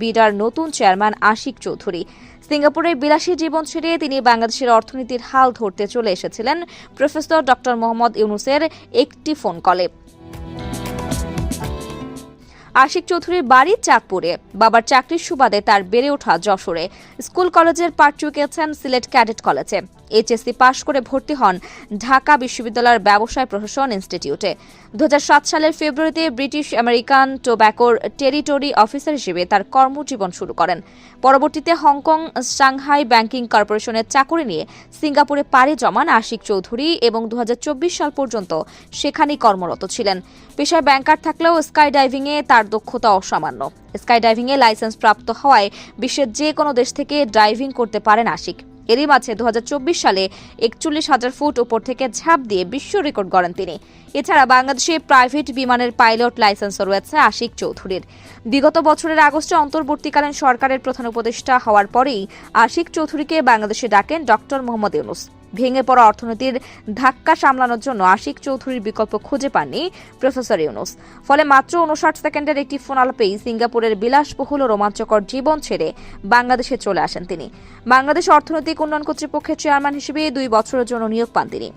বিডার নতুন চেয়ারম্যান আশিক চৌধুরী। সিঙ্গাপুরের বিলাসী জীবন ছেড়ে তিনি বাংলাদেশের অর্থনীতির হাল ধরতে চলে এসেছিলেন প্রফেসর ডক্টর মোহাম্মদ ইউনুসের একটি ফোন কলে। আশিক চৌধুরীর বাড়ি চাঁদপুরে। বাবার চাকরির সুবাদে তার বেড়ে ওঠা যশোরে। স্কুল কলেজের পাঠ চুকিয়েছেন সিলেট ক্যাডেট কলেজে। এইচএসসি পাশ করে ভর্তি হন ঢাকা বিশ্ববিদ্যালয়ের ব্যবসায় প্রশাসন ইনস্টিটিউটে। দু হাজার সাত সালের ফেব্রুয়ারিতে ব্রিটিশ আমেরিকান টোব্যাকোর টেরিটরি অফিসার হিসেবে তার কর্মজীবন শুরু করেন। পরবর্তীতে হংকং সাংহাই ব্যাংকিং কর্পোরেশনের চাকরি নিয়ে সিঙ্গাপুরে পাড়ি জমান আশিক চৌধুরী এবং দু হাজার চব্বিশ সাল পর্যন্ত সেখানেই কর্মরত ছিলেন। পেশায় ব্যাংকার থাকলেও স্কাই ডাইভিংয়ে তার দক্ষতা অসামান্য। স্কাই ডাইভিংয়ে লাইসেন্স প্রাপ্ত হওয়ায় বিশ্বের যে কোনো দেশ থেকে ড্রাইভিং করতে পারেন আশিক। এরই মাঝে দুহাজার চব্বিশ সালে একচল্লিশ হাজার ফুট উপর থেকে ঝাঁপ দিয়ে বিশ্ব রেকর্ড গড়েন তিনি। এছাড়া বাংলাদেশে প্রাইভেট বিমানের পাইলট লাইসেন্সও রয়েছে আশিক চৌধুরীর। বিগত বছরের আগস্টে অন্তর্বর্তীকালীন সরকারের প্রধান উপদেষ্টা হওয়ার পরেই আশিক চৌধুরীকে বাংলাদেশে ডাকেন ডক্টর মোহাম্মদ ইউনুস। ভেঙে পড়া অর্থনীতির ধাক্কা সামলানোর জন্য আশিক চৌধুরীর বিকল্প খুঁজে পাননি প্রফেসর ইউনুস। ফলে মাত্র উনষাট সেকেন্ডের একটি ফোন আলাপেই সিঙ্গাপুরের বিলাসবহুল ও রোমাঞ্চকর জীবন ছেড়ে বাংলাদেশে চলে আসেন তিনি। বাংলাদেশ অর্থনৈতিক উন্নয়ন কর্তৃপক্ষের চেয়ারম্যান হিসেবে দুই বছরের জন্য নিয়োগ পান তিনি।